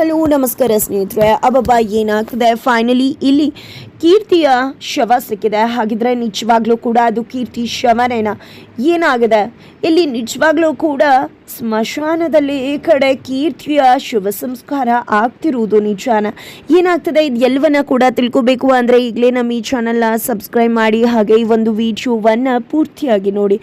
Hello ನಮಸ್ಕಾರ ಸ್ನೇಹಿತರೆ. ಅಬ್ಬಬ್ಬ ಏನಾಗ್ತದೆ? ಫೈನಲಿ ಇಲ್ಲಿ ಕೀರ್ತಿಯ ಶವ ಸಿಕ್ಕಿದೆ. ಹಾಗಿದ್ರೆ ನಿಜವಾಗ್ಲೂ ಕೂಡ ಅದು ಕೀರ್ತಿ ಶವನೇನ? ಏನಾಗಿದೆ? ಇಲ್ಲಿ ನಿಜವಾಗ್ಲೂ ಕೂಡ ಸ್ಮಶಾನದಲ್ಲಿ ಈ ಕಡೆ ಕೀರ್ತಿಯ ಶುಭ ಸಂಸ್ಕಾರ ಆಗ್ತಿರುವುದು ನಿಜಾನ? ಏನಾಗ್ತದೆ? ಇದು ಎಲ್ಲವನ್ನ ಕೂಡ ತಿಳ್ಕೊಬೇಕು ಅಂದರೆ ಈಗಲೇ ನಮ್ಮ ಈ ಚಾನಲ್ನ ಸಬ್ಸ್ಕ್ರೈಬ್ ಮಾಡಿ, ಹಾಗೆ ಈ ಒಂದು ವಿಡಿಯೋವನ್ನು ಪೂರ್ತಿಯಾಗಿ ನೋಡಿ.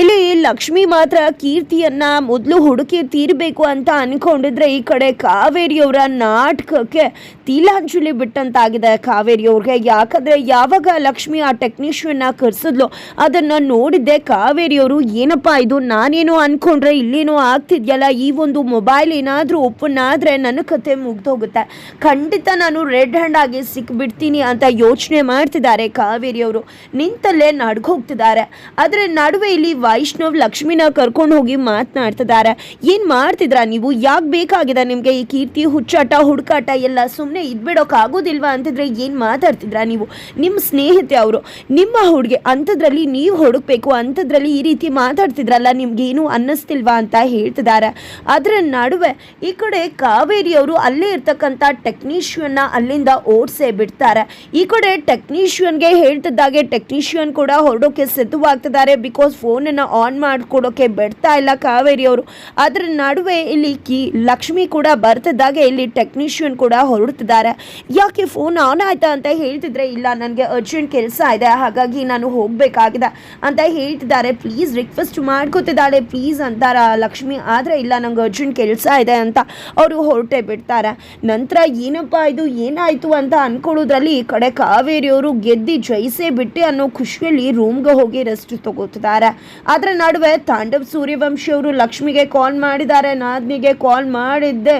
ಇಲ್ಲಿ ಲಕ್ಷ್ಮಿ ಮಾತ್ರ ಕೀರ್ತಿಯನ್ನು ಮೊದಲು ಹುಡುಕಿ ತೀರಬೇಕು ಅಂತ ಅನ್ಕೊಂಡಿದ್ರೆ ಈ ಕಡೆ ಕಾವೇರಿಯವರ ನಾಟಕಕ್ಕೆ ತಿಲಾಂಜಲಿ ಬಿಟ್ಟಂತಾಗಿದೆ. ಕಾವೇರಿಯವ್ರಿಗೆ ಯಾಕಂದ್ರೆ ಯಾವಾಗ ಲಕ್ಷ್ಮಿ ಆ ಟೆಕ್ನಿಷಿಯನ್ನ ಕರ್ಸಿದ್ಲು ಅದನ್ನ ನೋಡಿದ್ದೆ ಕಾವೇರಿಯವರು, ಏನಪ್ಪಾ ಇದು? ನಾನೇನೋ ಅನ್ಕೊಂಡ್ರೆ ಇಲ್ಲೇನೋ ಆಗ್ತಿದ್ಯಲ್ಲ, ಈ ಒಂದು ಮೊಬೈಲ್ ಏನಾದರೂ ಓಪನ್ ಆದರೆ ನನ್ನ ಕತೆ ಮುಗ್ದೋಗುತ್ತೆ. ಖಂಡಿತ ನಾನು ರೆಡ್ ಹ್ಯಾಂಡ್ ಆಗಿ ಸಿಕ್ಬಿಡ್ತೀನಿ ಅಂತ ಯೋಚನೆ ಮಾಡ್ತಿದ್ದಾರೆ ಕಾವೇರಿಯವರು. ನಿಂತಲ್ಲೇ ನಡ್ಗೋಗ್ತಿದ್ದಾರೆ. ಆದರೆ ನಡುವೆ ಇಲ್ಲಿ ವೈಷ್ಣವ್ ಲಕ್ಷ್ಮಿನ ಕರ್ಕೊಂಡು ಹೋಗಿ ಮಾತನಾಡ್ತಿದ್ದಾರೆ. ಏನು ಮಾಡ್ತಿದ್ರಾ ನೀವು? ಯಾಕೆ ಬೇಕಾಗಿದೆ ನಿಮಗೆ ಈ ಕೀರ್ತಿ, ಹುಚ್ಚಾಟ, ಹುಡುಕಾಟ ಎಲ್ಲ ಸುಮ್ಮನೆ ಇದ್ಬಿಡೋಕೆ ಆಗೋದಿಲ್ವಾ ಅಂತಿದ್ರೆ ಏನು ಮಾತಾಡ್ತಿದ್ರಾ ನೀವು ನಿಮ್ಮ ಸ್ನೇಹಿತೆ ಅವರು, ನಿಮ್ಮ ಹುಡುಗಿ, ಅಂಥದ್ರಲ್ಲಿ ನೀವು ಹುಡುಕ್ಬೇಕು, ಅಂಥದ್ರಲ್ಲಿ ಈ ರೀತಿ ಮಾತಾಡ್ತಿದ್ರಲ್ಲ, ನಿಮ್ಗೇನು ಅನ್ನಿಸ್ತಿಲ್ವಾ ಅಂತ ಹೇಳ್ತಿದ್ದಾರೆ ಅದರ ನಡುವೆ ಈ ಕಡೆ ಕಾವೇರಿಯವರು ಅಲ್ಲೇ ಇರ್ತಕ್ಕಂಥ ಟೆಕ್ನಿಷಿಯನ್ನ ಅಲ್ಲಿಂದ ಓಡಿಸೇ ಬಿಡ್ತಾರೆ. ಈ ಕಡೆ ಟೆಕ್ನಿಷಿಯನ್ಗೆ ಹೇಳ್ತಿದ್ದಾಗೆ ಟೆಕ್ನಿಷಿಯನ್ ಕೂಡ ಹೊರಡೋಕೆ ಸಿದ್ಧವಾಗ್ತಿದ್ದಾರೆ. ಬಿಕಾಸ್ ಫೋನನ್ನು ಆನ್ ಮಾಡಿಕೊಡೋಕೆ ಬಿಡ್ತಾ ಇಲ್ಲ ಕಾವೇರಿಯವರು ಅದರ ನಡುವೆ ಇಲ್ಲಿ ಕಿ, ಲಕ್ಷ್ಮಿ ಕೂಡ ಬರ್ತಿದ್ದಾಗೆ ಇಲ್ಲಿ ಟೆಕ್ನಿಷಿಯನ್ ಕೂಡ ಹೊರಡ್ತಿದ್ದಾರೆ. ಯಾಕೆ ಫೋನ್ ಆನ್ ಆಯ್ತಾ ಅಂತ ಹೇಳ್ತಿದ್ರೆ, ಇಲ್ಲ, ನನಗೆ ಅರ್ಜೆಂಟ್ ಕೆಲಸ ಇದೆ, ಹಾಗಾಗಿ ನಾನು ಹೋಗಬೇಕಾಗಿದೆ ಅಂತ ಹೇಳ್ತಿದ್ದಾರೆ. ಪ್ಲೀಸ್ ರಿಕ್ವೆಸ್ಟ್ ಮಾಡ್ಕೋತಿದ್ದಾಳೆ ಪ್ಲೀಸ್ ಅಂತಾರ ಲಕ್ಷ್ಮಿ. ಆದರೆ ಇಲ್ಲ, ನಂಗೆ ಅರ್ಜೆಂಟ್ ಕೆಲಸ ಇದೆ ಅಂತ ಅವರು ಹೊರಟೆ ಬಿಡ್ತಾರೆ. ನಂತರ ಏನಪ್ಪ ಇದು, ಏನಾಯಿತು ಅಂತ ಅಂದ್ಕೊಳ್ಳೋದ್ರಲ್ಲಿ ಕಡೆ ಕಾವೇರಿಯವರು ಗೆದ್ದಿ ಜಯಿಸೇ ಬಿಟ್ಟೆ ಅನ್ನೋ ಖುಷಿಯಲ್ಲಿ ರೂಮ್ಗೆ ಹೋಗಿ ರೆಸ್ಟ್ ತಗೋತಿದ್ದಾರೆ. ಅದರ ನಡುವೆ ತಾಂಡವ್ ಸೂರ್ಯವಂಶಿಯವರು ಲಕ್ಷ್ಮಿಗೆ ಕಾಲ್ ಮಾಡಿದ್ದಾರೆ. ನಾದ್ನಿಗೆ ಕಾಲ್ ಮಾಡಿದ್ದೆ.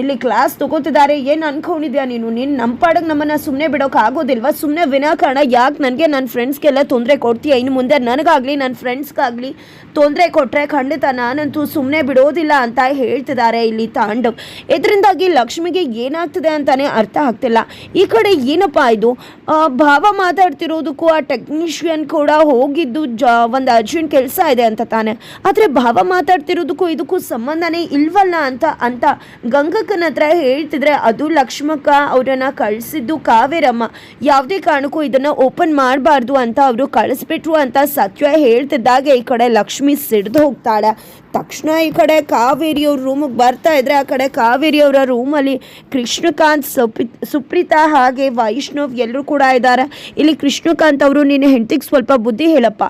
ಇಲ್ಲಿ ಕ್ಲಾಸ್ ತಗೋತಿದ್ದಾರೆ. ಏನು ಅನ್ಕೊಂಡಿದ್ಯಾ ನೀನು? ನೀನು ನಮ್ಮ ಪಾಡಕ್ಕೆ ನಮ್ಮನ್ನು ಸುಮ್ಮನೆ ಬಿಡೋಕೆ ಆಗೋದಿಲ್ವಾ? ಸುಮ್ಮನೆ ವಿನಾಕಾರಣ. ಯಾಕೆ ನನಗೆ ನನ್ನ ಫ್ರೆಂಡ್ಸ್ಗೆಲ್ಲ ತೊಂದರೆ ಕೊಡ್ತೀಯ? ಇನ್ನು ಮುಂದೆ ನನಗಾಗಲಿ ನನ್ನ ಫ್ರೆಂಡ್ಸ್ಗಾಗಲಿ ತೊಂದರೆ ಕೊಟ್ಟರೆ ಖಂಡಿತ ನಾನಂತೂ ಸುಮ್ಮನೆ ಬಿಡೋದಿಲ್ಲ ಅಂತ ಹೇಳ್ತಿದ್ದಾರೆ ಇಲ್ಲಿ ತಾಂಡವ್. ಇದರಿಂದಾಗಿ ಲಕ್ಷ್ಮಿಗೆ ಏನಾಗ್ತಿದೆ ಅಂತಾನೆ ಅರ್ಥ ಆಗ್ತಿಲ್ಲ. ಈ ಕಡೆ ಏನಪ್ಪ ಇದು? ಭಾವ ಮಾತಾಡ್ತಿರೋದಕ್ಕೂ ಆ ಟೆಕ್ನಿಷಿಯನ್ ಕೂಡ ಹೋಗಿದ್ದು ಜ, ಒಂದು ಅರ್ಜೆಂಟ್ ಕೆಲಸ ಇದೆ ಅಂತ ತಾನೆ. ಆದರೆ ಭಾವ ಮಾತಾಡ್ತಿರೋದಕ್ಕೂ ಇದಕ್ಕೂ ಸಂಬಂಧನೇ ಇಲ್ವಲ್ಲ ಅಂತ ಅಂತ ಗಂಗಕ್ಕನ ಹತ್ರ ಹೇಳ್ತಿದ್ರೆ ಅದು ಲಕ್ಷ್ಮಕ್ಕ ಅವರನ್ನ ಕಳಿಸಿದ್ದು ಕಾವೇರಮ್ಮ. ಯಾವುದೇ ಕಾರಣಕ್ಕೂ ಇದನ್ನ ಓಪನ್ ಮಾಡಬಾರ್ದು ಅಂತ ಅವರು ಕಳಿಸ್ಬಿಟ್ರು ಅಂತ ಸತ್ಯ ಹೇಳ್ತಿದ್ದಾಗೆ ಈ ಕಡೆ ಲಕ್ಷ್ಮಿ ಸಿಡ್ದು ಹೋಗ್ತಾಳೆ. ತಕ್ಷಣ ಈ ಕಡೆ ಕಾವೇರಿಯವ್ರ ರೂಮಿಗೆ ಬರ್ತಾ ಇದ್ರೆ ಆ ಕಡೆ ಕಾವೇರಿಯವರ ರೂಮಲ್ಲಿ ಕೃಷ್ಣಕಾಂತ್ ಸುಪಿ, ಸುಪ್ರೀತಾ ಹಾಗೆ ವೈಷ್ಣವ್ ಎಲ್ಲರೂ ಕೂಡ ಇದ್ದಾರೆ. ಇಲ್ಲಿ ಕೃಷ್ಣಕಾಂತ್ ಅವರು ನಿನ್ನ ಹೆಂಡತಿಗೆ ಸ್ವಲ್ಪ ಬುದ್ಧಿ ಹೇಳಪ್ಪ.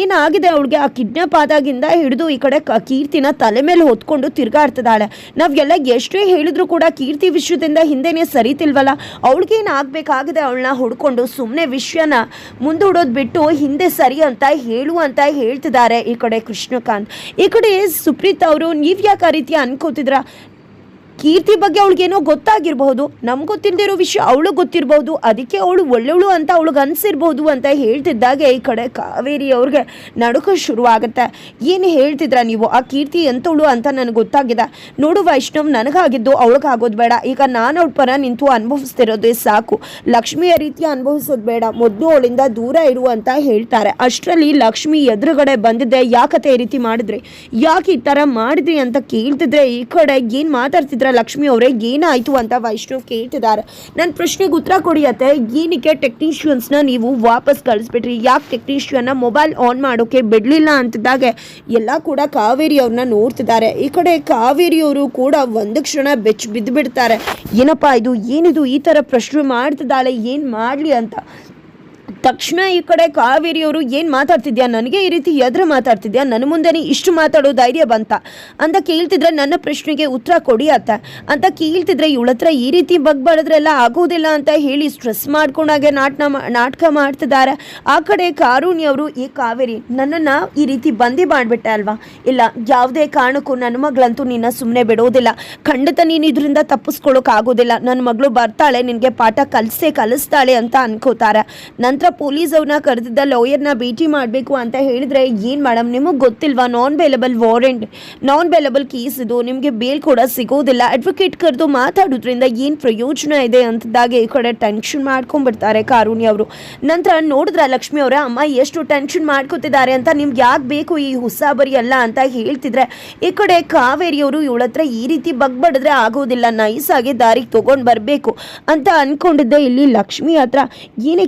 ಏನಾಗಿದೆ ಅವಳಿಗೆ? ಆ ಕಿಡ್ನಾಪ್ ಆದಾಗಿಂದ ಹಿಡಿದು ಈ ಕಡೆ ಕೀರ್ತಿನ ತಲೆ ಮೇಲೆ ಹೊತ್ಕೊಂಡು ತಿರ್ಗಾಡ್ತಿದ್ದಾಳೆ ನಾವೆಲ್ಲ ಎಷ್ಟೇ ಹೇಳಿದ್ರು ಕೂಡ ಕೀರ್ತಿ ವಿಷಯದಿಂದ ಹಿಂದೆನೇ ಸರಿತಿಲ್ವಲ್ಲ? ಅವಳಿಗೆ ಆಗಬೇಕಾಗಿದೆ ಅವಳನ್ನ ಹುಡ್ಕೊಂಡು? ಸುಮ್ಮನೆ ವಿಷಯನ ಮುಂದೂಡೋದು ಬಿಟ್ಟು ಹಿಂದೆ ಸರಿ ಅಂತ ಹೇಳು ಅಂತ ಹೇಳ್ತಿದ್ದಾರೆ ಈ ಕಡೆ ಕೃಷ್ಣಕಾಂತ್. ಈ ಕಡೆ ಸುಪ್ರೀತ್ ಅವರು ನೀವು ಯಾಕೆ ರೀತಿ ಅನ್ಕೋತಿದ್ರ? ಕೀರ್ತಿ ಬಗ್ಗೆ ಅವಳಿಗೇನೋ ಗೊತ್ತಾಗಿರಬಹುದು. ನಮ್ಗೆ ಗೊತ್ತಿಲ್ಲದಿರೋ ವಿಷಯ ಅವಳು ಗೊತ್ತಿರಬಹುದು. ಅದಕ್ಕೆ ಅವಳು ಒಳ್ಳೆಯವಳು ಅಂತ ಅವಳಿಗೆ ಅನಿಸಿರ್ಬೋದು ಅಂತ ಹೇಳ್ತಿದ್ದಾಗೆ ಈ ಕಡೆ ಕಾವೇರಿ ಅವ್ರಿಗೆ ನಡುಕ ಶುರುವಾಗುತ್ತೆ. ಏನು ಹೇಳ್ತಿದ್ರ ನೀವು? ಆ ಕೀರ್ತಿ ಎಂತವಳು ಅಂತ ನನಗೆ ಗೊತ್ತಾಗಿದೆ. ನೋಡು ವೈಷ್ಣವ್, ನನಗಾಗಿದ್ದು ಅವಳಿಗಾಗೋದು ಬೇಡ. ಈಗ ನಾನು ಅವಳ ಪರ ನಿಂತು ಅನುಭವಿಸ್ತಿರೋದೇ ಸಾಕು. ಲಕ್ಷ್ಮಿಯ ರೀತಿ ಅನುಭವಿಸೋದು ಬೇಡ. ಮೊದಲು ಅವಳಿಂದ ದೂರ ಇರು ಅಂತ ಹೇಳ್ತಾರೆ. ಅಷ್ಟರಲ್ಲಿ ಲಕ್ಷ್ಮಿ ಎದುರುಗಡೆ ಬಂದಿದ್ದೆ ಯಾಕತೆ ಈ ರೀತಿ ಮಾಡಿದ್ರಿ? ಯಾಕೆ ಈ ಥರ ಮಾಡಿದ್ರಿ ಅಂತ ಕೇಳ್ತಿದ್ರೆ ಈ ಕಡೆ? ಏನು ಮಾತಾಡ್ತಿದ್ರ ಲಕ್ಷ್ಮಿ ಅವರೇ, ಏನಾಯಿತು ಅಂತ ವೈಷ್ಣವ್ ಕೇಳ್ತಿದ್ದಾರೆ. ನನ್ನ ಪ್ರಶ್ನೆಗೆ ಉತ್ತರ ಕೊಡಿಯತ್ತೆ ಏನಕ್ಕೆ ಟೆಕ್ನಿಷಿಯನ್ಸ್ನ ನೀವು ವಾಪಸ್ ಕಳಿಸ್ಬಿಟ್ರಿ? ಯಾಕೆ ಟೆಕ್ನಿಷಿಯನ್ನ ಮೊಬೈಲ್ ಆನ್ ಮಾಡೋಕೆ ಬಿಡಲಿಲ್ಲ ಅಂತಿದ್ದಾಗೆ? ಎಲ್ಲ ಕೂಡ ಕಾವೇರಿ ಅವ್ರನ್ನ ನೋಡ್ತಿದ್ದಾರೆ. ಈ ಕಡೆ ಕಾವೇರಿಯವರು ಕೂಡ ಒಂದು ಕ್ಷಣ ಬೆಚ್ಚ ಬಿದ್ದು ಬಿಡ್ತಾರೆ ಏನಪ್ಪ ಇದು? ಏನಿದು? ಈ ಥರ ಪ್ರಶ್ನೆ ಮಾಡ್ತಿದ್ದಾಳೆ. ಏನು ಮಾಡಲಿ ಅಂತ? ತಕ್ಷಣ ಈ ಕಡೆ ಕಾವೇರಿಯವರು ಏನು ಮಾತಾಡ್ತಿದ್ಯಾ? ನನಗೆ ಈ ರೀತಿ ಎದುರು ಮಾತಾಡ್ತಿದ್ಯಾ? ನನ್ನ ಮುಂದೆನೇ ಇಷ್ಟು ಮಾತಾಡೋ ಧೈರ್ಯ ಬಂತ? ಅಂತ ಕೇಳ್ತಿದ್ರೆ ನನ್ನ ಪ್ರಶ್ನೆಗೆ ಉತ್ತರ ಕೊಡಿ ಅತ್ತ. ಅಂತ ಕೇಳ್ತಿದ್ರೆ ಇವಳ ಹತ್ರ ಈ ರೀತಿ ಬಗ್ಬಾಡಿದ್ರೆಲ್ಲ ಆಗೋದಿಲ್ಲ ಅಂತ ಹೇಳಿ ಸ್ಟ್ರೆಸ್ ಮಾಡ್ಕೊಂಡಾಗೆ ನಾಟಕ ನಾಟಕ ಮಾಡ್ತಿದ್ದಾರೆ. ಆ ಕಡೆ ಕಾರುಣಿ ಅವರು ಈ ಕಾವೇರಿ, ನನ್ನನ್ನು ಈ ರೀತಿ ಬಂದಿ ಮಾಡಿಬಿಟ್ಟೆ ಅಲ್ವಾ? ಇಲ್ಲ, ಯಾವುದೇ ಕಾರಣಕ್ಕೂ ನನ್ನ ಮಗಳಂತೂ ನಿನ್ನ ಸುಮ್ಮನೆ ಬಿಡೋದಿಲ್ಲ. ಖಂಡಿತ ನೀನು ಇದರಿಂದ ತಪ್ಪಿಸ್ಕೊಳ್ಳೋಕೆ ಆಗೋದಿಲ್ಲ. ನನ್ನ ಮಗಳು ಬರ್ತಾಳೆ, ನಿನಗೆ ಪಾಠ ಕಲಿಸೇ ಕಲಿಸ್ತಾಳೆ ಅಂತ ಅನ್ಕೋತಾರೆ. ನಂತರ ಪೊಲೀಸ್ ಅವ್ರನ್ನ ಕರೆದಿದ್ದ ಲಾಯರ್ನ ಭೇಟಿ ಮಾಡಬೇಕು ಅಂತ ಹೇಳಿದ್ರೆ ಏನು ಮೇಡಮ್ ನಿಮಗೆ ಗೊತ್ತಿಲ್ವಾ? Non bailable warrant non bailable case ಇದು. ನಿಮಗೆ ಬೇಲ್ ಕೂಡ ಸಿಗೋದಿಲ್ಲ. ಅಡ್ವೊಕೇಟ್ ಕರೆದು ಮಾತಾಡೋದ್ರಿಂದ ಏನು ಪ್ರಯೋಜನ ಇದೆ ಅಂತದಾಗೆ ಈ ಕಡೆ ಟೆನ್ಷನ್ ಮಾಡ್ಕೊಂಡ್ಬಿಡ್ತಾರೆ ಕಾರುಣಿ ಅವರು. ನಂತರ ನೋಡಿದ್ರ ಲಕ್ಷ್ಮಿ ಅವರ, ಅಮ್ಮ, ಎಷ್ಟು ಟೆನ್ಷನ್ ಮಾಡ್ಕೊತಿದ್ದಾರೆ ಅಂತ ನಿಮ್ಗೆ ಯಾಕೆ ಬೇಕು ಈ ಹುಸಾಬರಿ ಅಲ್ಲ? ಅಂತ ಹೇಳ್ತಿದ್ರೆ, ಈ ಕಡೆ ಕಾವೇರಿಯವರು ಇವಳ ಹತ್ರ ಈ ರೀತಿ ಬಗ್ಬಡಿದ್ರೆ ಆಗೋದಿಲ್ಲ. ನೈಸ್ ಆಗಿ ದಾರಿಗೆ ತೊಗೊಂಡು ಬರಬೇಕು. ಅಂತ ಅನ್ಕೊಂಡಿದ್ದೆ ಇಲ್ಲಿ ಲಕ್ಷ್ಮಿ ಹತ್ರ. ಏನೇ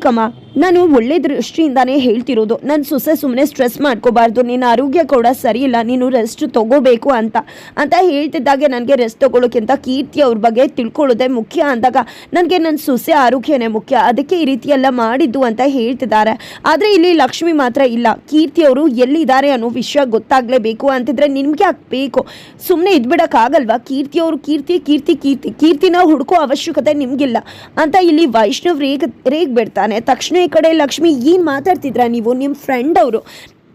ನಾನು ಒಳ್ಳೆ ದೃಷ್ಟಿಯಿಂದಾನೇ ಹೇಳ್ತಿರೋದು. ನನ್ನ ಸೊಸೆ ಸುಮ್ಮನೆ ಸ್ಟ್ರೆಸ್ ಮಾಡ್ಕೋಬಾರ್ದು. ನಿನ್ನ ಆರೋಗ್ಯ ಕೂಡ ಸರಿ ಇಲ್ಲ ನೀನು ರೆಸ್ಟ್ ತಗೋಬೇಕು ಅಂತ. ಅಂತ ಹೇಳ್ತಿದ್ದಾಗೆ ನನಗೆ ರೆಸ್ಟ್ ತಗೊಳ್ಳೋಕ್ಕಿಂತ ಕೀರ್ತಿ ಅವ್ರ ಬಗ್ಗೆ ತಿಳ್ಕೊಳ್ಳೋದೇ ಮುಖ್ಯ ಅಂದಾಗ ನನಗೆ ನನ್ನ ಸೊಸೆ ಆರೋಗ್ಯನೇ ಮುಖ್ಯ. ಅದಕ್ಕೆ ಈ ರೀತಿ ಎಲ್ಲ ಮಾಡಿದ್ದು ಅಂತ ಹೇಳ್ತಿದ್ದಾರೆ. ಆದರೆ ಇಲ್ಲಿ ಲಕ್ಷ್ಮಿ ಮಾತ್ರ ಇಲ್ಲ. ಕೀರ್ತಿ ಅವರು ಎಲ್ಲಿದ್ದಾರೆ ಅನ್ನೋ ವಿಷಯ ಗೊತ್ತಾಗಲೇಬೇಕು. ಅಂತಿದ್ರೆ ನಿಮಗೆ ಯಾಕೆ ಬೇಕು ಸುಮ್ಮನೆ ಇದ್ಬಿಡೋಕ್ಕಾಗಲ್ವಾ? ಕೀರ್ತಿ ಅವರು ಕೀರ್ತಿ ಕೀರ್ತಿ ಕೀರ್ತಿ, ಕೀರ್ತಿನ ಹುಡುಕೋ ಅವಶ್ಯಕತೆ ನಿಮಗಿಲ್ಲ. ಅಂತ ಇಲ್ಲಿ ವೈಷ್ಣವ್ ರೇಗ್ ರೇಗ್ ಬಿಡ್ತಾನೆ. ತಕ್ಷಣ ಲಕ್ಷ್ಮಿ ಏನು ಮಾತಾಡ್ತಿದ್ರ ನೀವು ನಿಮ್ಮ ಫ್ರೆಂಡ್ ಅವರು?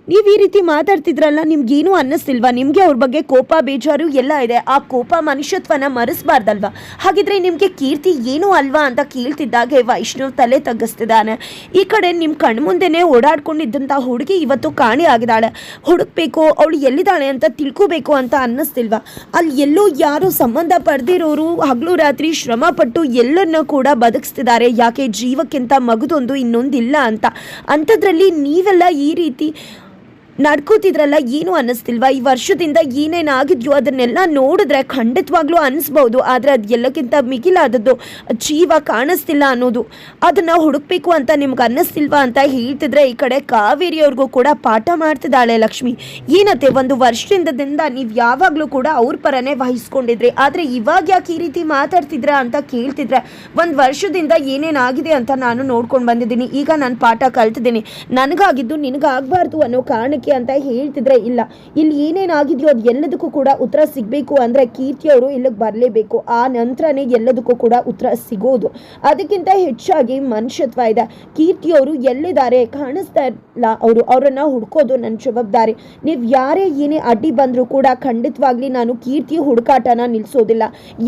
ನೀವು ಈ ರೀತಿ ಮಾತಾಡ್ತಿದ್ರಲ್ಲ ನಿಮ್ಗೇನು ಅನ್ನಿಸ್ತಿಲ್ವಾ? ನಿಮಗೆ ಅವ್ರ ಬಗ್ಗೆ ಕೋಪ, ಬೇಜಾರು ಎಲ್ಲ ಇದೆ. ಆ ಕೋಪ ಮನುಷ್ಯತ್ವನ ಮರೆಸ್ಬಾರ್ದಲ್ವಾ? ಹಾಗಿದ್ರೆ ನಿಮಗೆ ಕೀರ್ತಿ ಏನೂ ಅಲ್ವಾ ಅಂತ ಕೇಳ್ತಿದ್ದಾಗೆ ವೈಷ್ಣವ್ ತಲೆ ತಗ್ಗಿಸ್ತಿದ್ದಾನೆ. ಈ ಕಡೆ ನಿಮ್ಮ ಕಣ್ಮುಂದೆನೇ ಓಡಾಡ್ಕೊಂಡಿದ್ದಂಥ ಹುಡುಗಿ ಇವತ್ತು ಕಾಣೆ ಆಗಿದ್ದಾಳೆ. ಹುಡುಕ್ಬೇಕು, ಅವಳು ಎಲ್ಲಿದ್ದಾಳೆ ಅಂತ ತಿಳ್ಕೋಬೇಕು ಅಂತ ಅನ್ನಿಸ್ತಿಲ್ವಾ? ಅಲ್ಲಿ ಎಲ್ಲೋ ಯಾರು ಸಂಬಂಧ ಪಡೆದಿರೋರು ಹಗಲು ರಾತ್ರಿ ಶ್ರಮ ಪಟ್ಟು ಎಲ್ಲರನ್ನ ಕೂಡ ಬದುಕಿಸ್ತಿದ್ದಾರೆ. ಯಾಕೆ ಜೀವಕ್ಕಿಂತ ಮಗದೊಂದು ಇನ್ನೊಂದಿಲ್ಲ ಅಂತ. ಅಂಥದ್ರಲ್ಲಿ ನೀವೆಲ್ಲ ಈ ರೀತಿ ನಡ್ಕೋತಿದ್ರಲ್ಲ, ಏನು ಅನ್ನಿಸ್ತಿಲ್ವಾ? ಈ ವರ್ಷದಿಂದ ಏನೇನಾಗಿದ್ಯೋ ಅದನ್ನೆಲ್ಲ ನೋಡಿದ್ರೆ ಖಂಡಿತವಾಗ್ಲೂ ಅನಿಸ್ಬೋದು ಆದರೆ ಅದು ಎಲ್ಲಕ್ಕಿಂತ ಮಿಗಿಲಾದದ್ದು ಜೀವ ಕಾಣಿಸ್ತಿಲ್ಲ ಅನ್ನೋದು. ಅದನ್ನು ಹುಡುಕ್ಬೇಕು ಅಂತ ನಿಮ್ಗೆ ಅನ್ನಿಸ್ತಿಲ್ವಾ ಅಂತ ಹೇಳ್ತಿದ್ರೆ ಈ ಕಡೆ ಕಾವೇರಿಯವ್ರಿಗೂ ಕೂಡ ಪಾಠ ಮಾಡ್ತಿದ್ದಾಳೆ ಲಕ್ಷ್ಮಿ. ಏನತ್ತೆ, ಒಂದು ವರ್ಷದಿಂದದಿಂದ ನೀವು ಯಾವಾಗಲೂ ಕೂಡ ಅವ್ರ ಪರನೇ ವಹಿಸ್ಕೊಂಡಿದ್ರಿ. ಆದರೆ ಇವಾಗ ಯಾಕೆ ಈ ರೀತಿ ಮಾತಾಡ್ತಿದ್ರ ಅಂತ ಕೇಳ್ತಿದ್ರೆ, ಒಂದು ವರ್ಷದಿಂದ ಏನೇನಾಗಿದೆ ಅಂತ ನಾನು ನೋಡ್ಕೊಂಡು ಬಂದಿದ್ದೀನಿ. ಈಗ ನಾನು ಪಾಠ ಕಲ್ತಿದ್ದೀನಿ. ನನಗಾಗಿದ್ದು ನಿನಗಾಗಬಾರ್ದು ಅನ್ನೋ ಕಾರಣಕ್ಕೆ ಅಂತ ಹೇಳ್ತಿದ್ರೆ ಇಲ್ಲ. ಇಲ್ಲಿ ಏನೇನಾಗಿದೆಯೋ ಅದು ಎಲ್ಲದಕ್ಕೂ ಕೂಡ ಉತ್ತರ ಸಿಗಬೇಕು ಅಂದರೆ ಕೀರ್ತಿಯವರು ಇಲ್ಲಿಗೆ ಬರಲೇಬೇಕು. ಆ ನಂತರನೇ ಎಲ್ಲದಕ್ಕೂ ಕೂಡ ಉತ್ತರ ಸಿಗೋದು. ಅದಕ್ಕಿಂತ ಹೆಚ್ಚಾಗಿ ಮನುಷ್ಯತ್ವ ಇದೆ. ಕೀರ್ತಿಯವರು ಎಲ್ಲಿದ್ದಾರೆ? ಕಾಣಿಸ್ತಾ ಇಲ್ಲ ಅವರು. ಅವರನ್ನು ಹುಡ್ಕೋದು ನನ್ನ ಜವಾಬ್ದಾರಿ. ನೀವು ಯಾರೇ ಏನೇ ಅಡ್ಡಿ ಬಂದರೂ ಕೂಡ ಖಂಡಿತವಾಗ್ಲಿ ನಾನು ಕೀರ್ತಿ ಹುಡುಕಾಟನ ನಿಲ್ಲಿಸೋದಿಲ್ಲ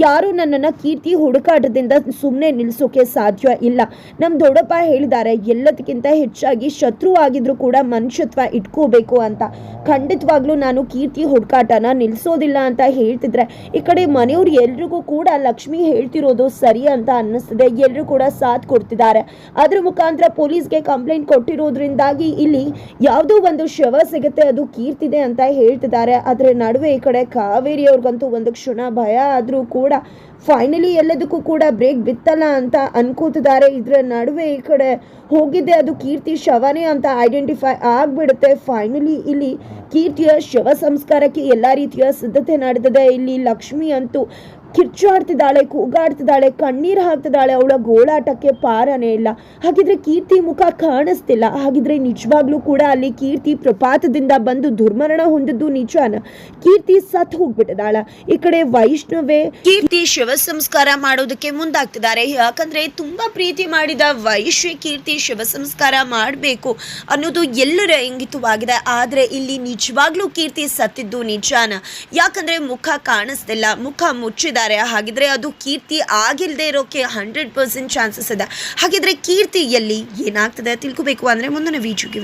ಯಾರು ನನ್ನನ್ನು ಕೀರ್ತಿ ಹುಡುಕಾಟದಿಂದ ಸುಮ್ಮನೆ ನಿಲ್ಲಿಸೋಕೆ ಸಾಧ್ಯ ಇಲ್ಲ. ನಮ್ಮ ದೊಡ್ಡಪ್ಪ ಹೇಳಿದ್ದಾರೆ, ಎಲ್ಲದಕ್ಕಿಂತ ಹೆಚ್ಚಾಗಿ ಶತ್ರು ಆಗಿದ್ರು ಕೂಡ ಮನುಷ್ಯತ್ವ ಇಟ್ಕೋಬೇಕು. ಅಂತ. ಖಂಡಿತವಾಗ್ಲೂ ನಾನು ಕೀರ್ತಿ ಹುಡುಕಾಟನ ನಿಲ್ಲಿಸೋದಿಲ್ಲ ಅಂತ ಹೇಳ್ತಿದ್ರೆ, ಈ ಕಡೆ ಮನೆಯವ್ರು ಎಲ್ರಿಗೂ ಕೂಡ ಲಕ್ಷ್ಮಿ ಹೇಳ್ತಿರೋದು ಸರಿ ಅಂತ ಅನ್ನಿಸ್ತಿದೆ. ಎಲ್ಲರೂ ಕೂಡ ಸಾಥ್ ಕೊಡ್ತಿದ್ದಾರೆ. ಅದ್ರ ಮುಖಾಂತರ ಪೊಲೀಸ್ಗೆ ಕಂಪ್ಲೇಂಟ್ ಕೊಟ್ಟಿರೋದ್ರಿಂದಾಗಿ ಇಲ್ಲಿ ಯಾವುದೋ ಒಂದು ಶವ ಸಿಗುತ್ತೆ, ಅದು ಕೀರ್ತಿದೆ ಅಂತ ಹೇಳ್ತಿದ್ದಾರೆ. ಅದರ ನಡುವೆ ಈ ಕಡೆ ಕಾವೇರಿ ಅವ್ರಿಗಂತೂ ಒಂದು ಕ್ಷಣ ಭಯ ಆದರೂ ಕೂಡ ಫೈನಲಿ ಎಲ್ಲದಕ್ಕೂ ಕೂಡ ಬ್ರೇಕ್ ಬಿತ್ತಲ್ಲ ಅಂತ ಅನ್ಕೋತಿದ್ದಾರೆ. ಇದರ ನಡುವೆ ಈ ಕಡೆ ಹೋಗಿದ್ದೆ ಅದು ಕೀರ್ತಿ ಶವನೇ ಅಂತ ಐಡೆಂಟಿಫೈ ಆಗಿಬಿಡುತ್ತೆ. ಫೈನಲಿ ಇಲ್ಲಿ ಕೀರ್ತಿಯ ಶವ ಸಂಸ್ಕಾರಕ್ಕೆ ಎಲ್ಲ ರೀತಿಯ ಸಿದ್ಧತೆ ನಡೆದಿದೆ. ಇಲ್ಲಿ ಲಕ್ಷ್ಮಿ ಅಂತೂ ಕಿರ್ಚಾಡ್ತಿದ್ದಾಳೆ, ಕೂಗಾಡ್ತಿದ್ದಾಳೆ, ಕಣ್ಣೀರು ಹಾಕ್ತಿದ್ದಾಳೆ, ಅವಳ ಗೋಳಾಟಕ್ಕೆ ಪಾರನೇ ಇಲ್ಲ. ಹಾಗಿದ್ರೆ ಕೀರ್ತಿ ಮುಖ ಕಾಣಿಸ್ತಿಲ್ಲ. ಹಾಗಿದ್ರೆ ನಿಜವಾಗ್ಲೂ ಕೂಡ ಅಲ್ಲಿ ಕೀರ್ತಿ ಪ್ರಪಾತದಿಂದ ಬಂದು ದುರ್ಮರಣ ಹೊಂದಿದ್ದು ನಿಜಾನ? ಕೀರ್ತಿ ಸತ್ ಹೋಗ್ಬಿಟ್ಟಿದಾಳ ಈ ಕಡೆ ವೈಷ್ಣವೇ ಕೀರ್ತಿ ಶಿವ ಸಂಸ್ಕಾರ ಮಾಡೋದಕ್ಕೆ ಮುಂದಾಗ್ತಿದ್ದಾರೆ. ಯಾಕಂದ್ರೆ ತುಂಬಾ ಪ್ರೀತಿ ಮಾಡಿದ ವೈಶ್ಯ ಕೀರ್ತಿ ಶಿವ ಸಂಸ್ಕಾರ ಮಾಡಬೇಕು ಅನ್ನೋದು ಎಲ್ಲರ ಇಂಗಿತವಾಗಿದೆ. ಆದ್ರೆ ಇಲ್ಲಿ ನಿಜವಾಗ್ಲೂ ಕೀರ್ತಿ ಸತ್ತಿದ್ದು ನಿಜಾನ? ಯಾಕಂದ್ರೆ ಮುಖ ಕಾಣಿಸ್ತಿಲ್ಲ, ಮುಖ ಮುಚ್ಚಿದ್ದಾರೆ ಹಾಗಿದ್ರೆ ಅದು ಕೀರ್ತಿ ಆಗಿಲ್ಲದೆ ಇರೋಕೆ ಹಂಡ್ರೆಡ್ ಪರ್ಸೆಂಟ್ ಚಾನ್ಸಸ್ ಇದೆ. ಹಾಗಿದ್ರೆ ಕೀರ್ತಿ ಎಲ್ಲಿ ಏನಾಗ್ತದೆ ತಿಳ್ಕೊಬೇಕು ಅಂದ್ರೆ ಮುಂದಿನ ವೀಡಿಯೋಗೆ